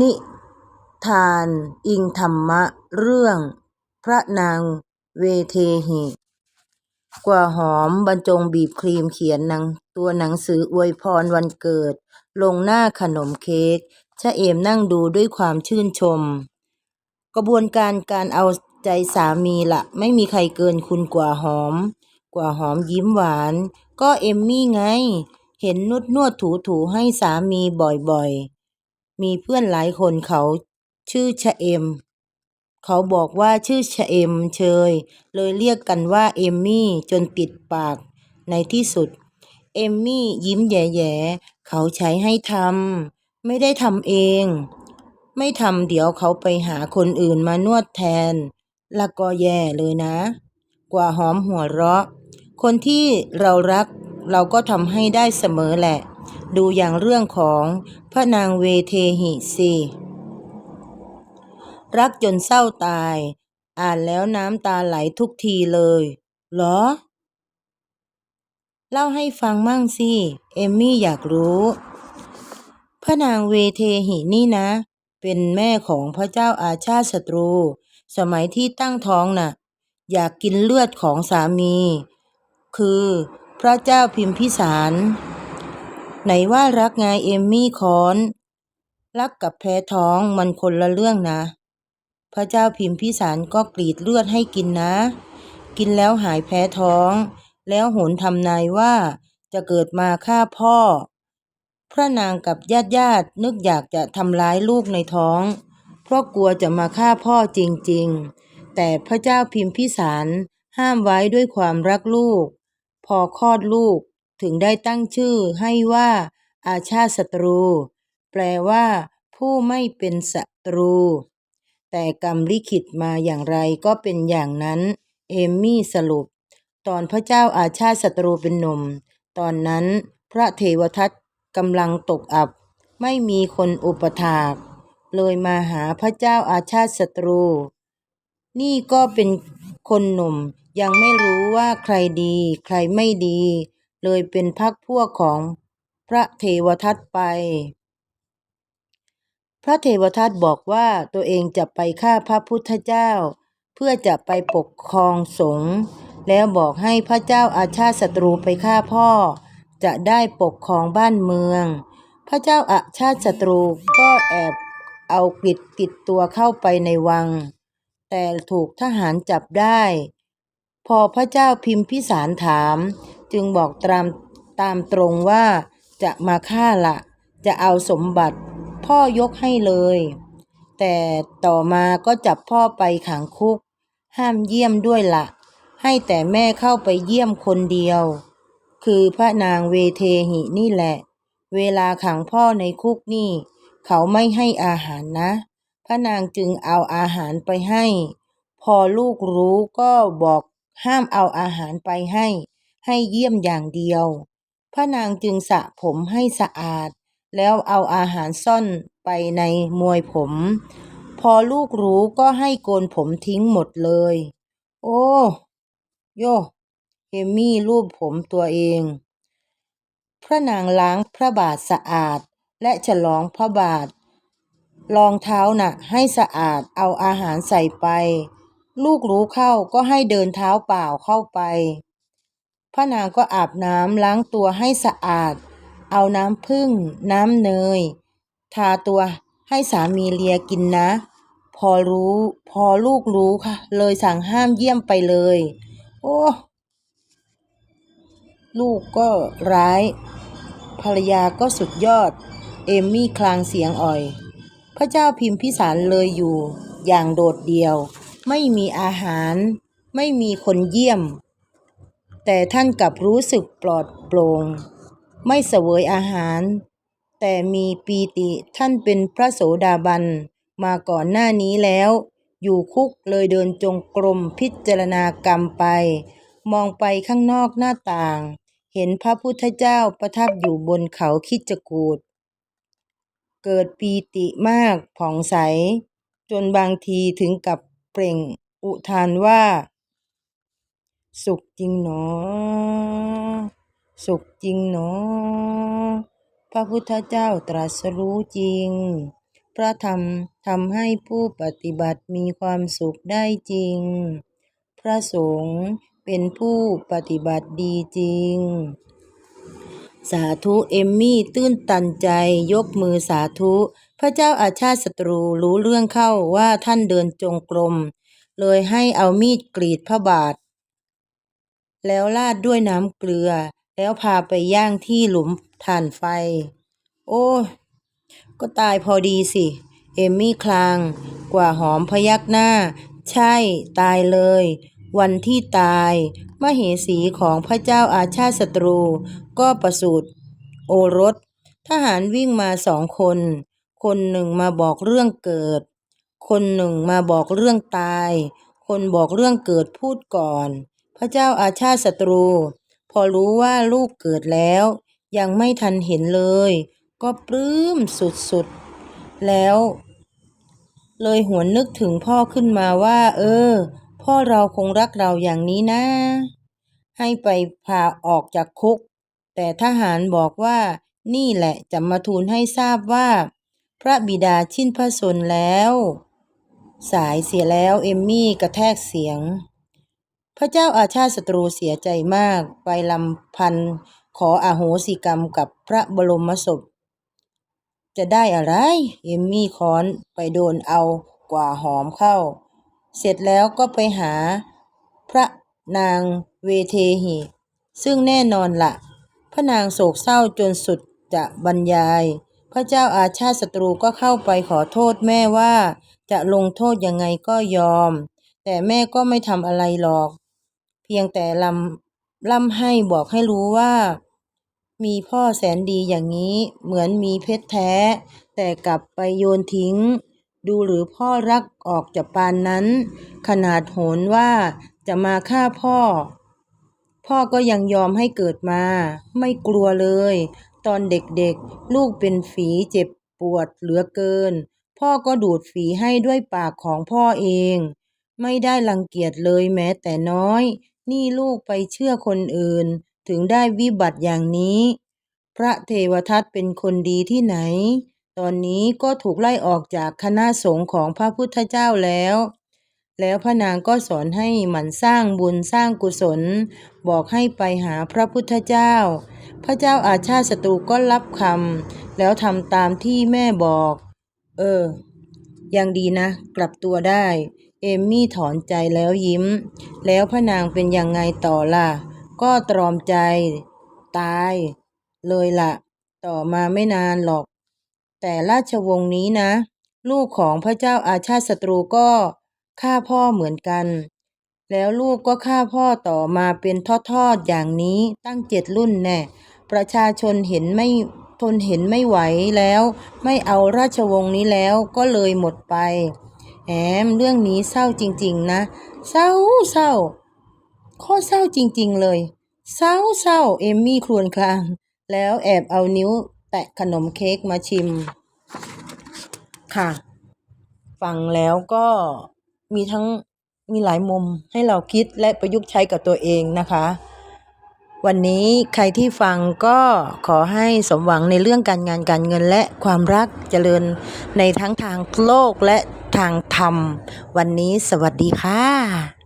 นิทานอิงธรรมะเรื่อง พระนางเวเทหิ กว่าหอมบรรจงบีบครีมเขียนหนังตัวหนังสืออวยพรวันเกิด ลงหน้าขนมเค้กชะเอมนั่งดูด้วยความชื่นชม กระบวนการการเอาใจสามีละไม่มีใครเกินคุณกว่าหอม กว่าหอมยิ้มหวาน ก็เอมมี่ไง เห็นนวดนวดถูถูให้สามีบ่อยๆ มีเพื่อนหลายคนเขาชื่อชะเอม เขาบอกว่าชื่อชะเอมเชย เลยเรียกกันว่าเอมมี่จนติดปาก ในที่สุด เอมมี่ยิ้มแย่ๆ เขาใช้ให้ทำไม่ได้ทำเอง ไม่ทำเดี๋ยวเขาไปหาคนอื่นมานวดแทน ละก็แย่เลยนะ กว่าหอมหัวเราะ คนที่เรารักเราก็ทำให้ได้เสมอแหละ ดูอย่างเรื่องของพระนางเวเทหิสิรักจนเศร้าตาย อ่านแล้วน้ำตาไหลทุกทีเลย เหรอ เล่าให้ฟังมั่งสิ เอมมี่อยากรู้ พระนางเวเทหินี่นะ เป็นแม่ของพระเจ้าอาชาติศัตรู สมัยที่ตั้งท้องน่ะ อยากกินเลือดของสามี คือพระเจ้าพิมพิสาร ไหนว่ารักไงเอมมี่คอน รักกับแพ้ท้องมันคนละเรื่องนะ พระเจ้าพิมพิสารก็กรีดเลือดให้กินนะ กินแล้วหายแพ้ท้อง แล้วโหนทำนายว่าจะเกิดมาฆ่าพ่อ พระนางกับญาติญาตินึกอยากจะทำร้ายลูกในท้อง เพราะกลัวจะมาฆ่าพ่อจริงๆ แต่พระเจ้าพิมพิสารห้ามไว้ด้วยความรักลูก พอคลอดลูก ถึงได้ตั้งชื่อให้ว่า อาชาติศัตรู แปลว่า ผู้ไม่เป็นศัตรู แต่กรรมลิขิตมาอย่างไรก็เป็นอย่างนั้น เอมมี่สรุป ตอนพระเจ้าอาชาติศัตรูเป็นหนุ่ม ตอนนั้นพระเทวทัตกำลังตกอับ ไม่มีคนอุปถาก เลยมาหาพระเจ้าอาชาติศัตรู นี่ก็เป็นคนหนุ่มยังไม่รู้ว่าใครดี ใครไม่ดี เลยเป็นพักพวกของพระเทวทัตไป พระเทวทัตบอกว่าตัวเองจะไปฆ่าพระพุทธเจ้า เพื่อจะไปปกครองสงฆ์แล้วบอกให้พระเจ้าอาชาติศัตรูไปฆ่าพ่อ จะได้ปกครองบ้านเมือง พระเจ้าอาชาติศัตรูก็แอบเอากิดติดตัวเข้าไปในวัง แต่ถูกทหารจับได้ พอพระเจ้าพิมพิสารถาม จึงบอกตามตามตรงว่าจะมาฆ่าละจะเอาสมบัติพ่อยกให้เลย แต่ต่อมาก็จับพ่อไปขังคุก ห้ามเยี่ยมด้วยละให้แต่แม่เข้าไปเยี่ยมคนเดียว คือพระนางเวเทหินี่แหละ เวลาขังพ่อในคุกนี่ เขาไม่ให้อาหารนะ พระนางจึงเอาอาหารไปให้ พอลูกรู้ก็บอกห้ามเอาอาหารไปให้ ให้เยี่ยมอย่างเดียว พระนางจึงสระผมให้สะอาด แล้วเอาอาหารซ่อนไปในมวยผม พอลูกรู้ก็ให้โกนผมทิ้งหมดเลย โอ้ โยเอมมี่รูปผมตัวเอง พระนางล้างพระบาทสะอาดและฉลองพระบาท รองเท้าน่ะ ให้สะอาดเอาอาหารใส่ไป ลูกรู้เข้าก็ให้เดินเท้าเปล่าเข้าไป พระนางก็อาบน้ำล้างตัวให้สะอาด เอาน้ำผึ้งน้ำเนย ทาตัวให้สามีเลียกินนะ พอรู้พอลูกรู้ค่ะ เลยสั่งห้ามเยี่ยมไปเลย โอ้ลูกก็ร้าย ภรรยาก็สุดยอด เอมมี่คลางเสียงอ่อย พระเจ้าพิมพิสารเลยอยู่ อย่างโดดเดี่ยว ไม่มีอาหาร ไม่มีคนเยี่ยม แต่ท่านกลับรู้สึกปลอดโปร่ง ไม่เสวยอาหาร แต่มีปีติท่านเป็นพระโสดาบัน มาก่อนหน้านี้แล้ว อยู่คุกเลยเดินจงกรมพิจารณากรรมไป มองไปข้างนอกหน้าต่าง เห็นพระพุทธเจ้าประทับอยู่บนเขาคิจกูฏเกิดปีติมากผ่องใส จนบางทีถึงกับเปล่งอุทานว่า สุขจริงหนอ สุขจริงหนอ พระพุทธเจ้าตรัสรู้จริง พระธรรมทำให้ผู้ปฏิบัติมีความสุขได้จริง พระสงฆ์เป็นผู้ปฏิบัติดีจริง สาธุเอมมี่ตื้นตันใจยกมือสาธุ พระเจ้าอาชาติศัตรูรู้เรื่องเข้าว่าท่านเดินจงกรม เลยให้เอามีดกรีดพระบาท แล้วราดด้วยน้ำเกลือ แล้วพาไปย่างที่หลุมถ่านไฟ โอ้ ก็ตายพอดีสิ เอมมี่คลาง กว่าหอมพยักหน้า ใช่ตายเลย วันที่ตาย มเหสีของพระเจ้าอาชาติศัตรู ก็ประสูติโอรส ทหารวิ่งมาสองคน คนหนึ่งมาบอกเรื่องเกิด คนหนึ่งมาบอกเรื่องตาย คนบอกเรื่องเกิดพูดก่อน พระเจ้าอาชาติศัตรู พอรู้ว่าลูกเกิดแล้ว ยังไม่ทันเห็นเลย ก็ปลื้มสุดๆ แล้ว เลยหวนนึกถึงพ่อขึ้นมาว่า เออ พ่อเราคงรักเราอย่างนี้นะ ให้ไปพาออกจากคุก แต่ทหารบอกว่านี่แหละจะมาทูลให้ทราบว่า พระบิดาชิ้นพระชนแล้ว สายเสียแล้วเอมมี่กระแทกเสียง ระเจ้าอาชาติศัตรูเสียใจมากไปลำพันขออาโหสิกรรมกับพระบรมศพ จะได้อะไร เอมมี่ค้อนไปโดนเอากว่าหอมเข้า เสร็จแล้วก็ไปหาพระนางเวเทหิ ซึ่งแน่นอนละ่ะพระนางโศกเศร้าจนสุดจะบรรยาย พระเจ้าอาชาติศัตรูก็เข้าไปขอโทษแม่ว่า จะลงโทษยังไงก็ยอม แต่แม่ก็ไม่ทำอะไรหรอก พียงแต่ลำล่ำให้บอกให้รู้ว่า มีพ่อแสนดีอย่างนี้เหมือนมีเพชรแท้ แต่กลับไปโยนทิ้ง ดูหรือพ่อรักออกจากปานนั้น ขนาดโหนว่าจะมาฆ่าพ่อ พ่อก็ยังยอมให้เกิดมา ไม่กลัวเลย ตอนเด็กๆ ลูกเป็นฝีเจ็บปวดเหลือเกิน พ่อก็ดูดฝีให้ด้วยปากของพ่อเอง ไม่ได้รังเกียจเลยแม้แต่น้อย นี่ลูกไปเชื่อคนอื่น ถึงได้วิบัติอย่างนี้ พระเทวทัตเป็นคนดีที่ไหน ตอนนี้ก็ถูกไล่ออกจากคณะสงฆ์ของพระพุทธเจ้าแล้ว แล้วพระนางก็สอนให้หมั่นสร้างบุญสร้างกุศล บอกให้ไปหาพระพุทธเจ้า พระเจ้าอาชาติศัตรูก็รับคำแล้วทำตามที่แม่บอก เออ ยังดีนะ กลับตัวได้ เอมมี่ถอนใจแล้วยิ้ม แล้วพระนางเป็นยังไงต่อล่ะ ก็ตรอมใจ ตาย เลยล่ะ ต่อมาไม่นานหรอก แต่ราชวงศ์นี้นะ ลูกของพระเจ้าอาชาติศัตรูก็ฆ่าพ่อเหมือนกัน แล้วลูกก็ฆ่าพ่อต่อมาเป็นทอดๆอย่างนี้ตั้งเจ็ดรุ่นแน่ ประชาชนเห็นไม่ทนเห็นไม่ไหวแล้ว ไม่เอาราชวงศ์นี้แล้วก็เลยหมดไป มเรื่องนี้เศร้าจริง ๆ นะ เศร้าเศร้าโคตรเศร้าจริง ๆ เลย เศร้าเศร้าเอมมี่ครวญคราง แล้วแอบเอานิ้วแตะขนมเค้กมาชิม ค่ะ ฟังแล้วก็มีทั้งมีหลายมุมให้เราคิดและประยุกต์ใช้กับตัวเองนะคะ วันนี้ใครที่ฟังก็ขอให้สมหวังในเรื่องการงานการเงินและความรักเจริญในทั้งทางโลกและ ทางธรรม วันนี้สวัสดีค่ะ